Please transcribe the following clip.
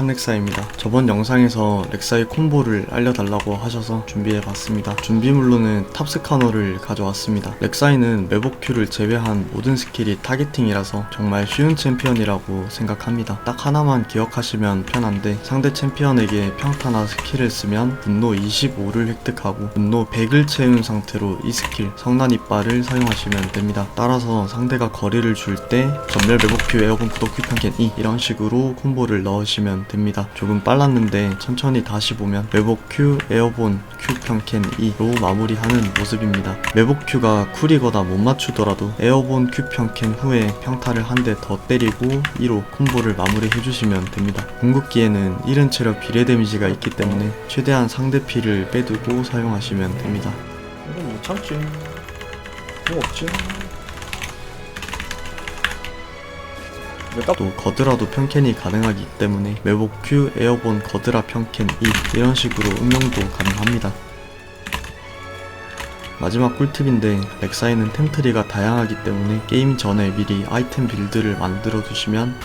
탐렉사입니다. 저번 영상에서 렉사의 콤보를 알려달라고 하셔서 준비해봤습니다. 준비물로는 탑스카너를 가져왔습니다. 렉사이는 매복 큐를 제외한 모든 스킬이 타겟팅이라서 정말 쉬운 챔피언이라고 생각합니다. 딱 하나만 기억하시면 편한데 상대 챔피언에게 평타나 스킬을 쓰면 분노 25를 획득하고 분노 100을 채운 상태로 이 스킬 성난 이빨을 사용하시면 됩니다. 따라서 상대가 거리를 줄 때 전멸 매복 큐 에어본 구독 큐 편캔 2 이런 식으로 콤보를 넣으시면 됩니다. 조금 빨랐는데 천천히 다시 보면 매복 큐 에어본 큐 편캔 2로 마무리하는 모습입니다. 매복 큐가 쿨이거나 못 맞추더라도 에어본 큐 편캔 후에 평타를 한 대 더 때리고 2로 콤보를 마무리해 주시면 됩니다. 궁극기에는 이른 체력 비례 데미지가 있기 때문에 최대한 상대 피를 빼두고 사용하시면 됩니다. 이건 못 참지. 뭐 없지. 또 거드라도 편캔이 가능하기 때문에 매복 큐 에어본 거드라 편캔 2 이런 식으로 응용도 가능합니다. 마지막 꿀팁인데 렉사이는 템트리가 다양하기 때문에 게임 전에 미리 아이템 빌드를 만들어 두시면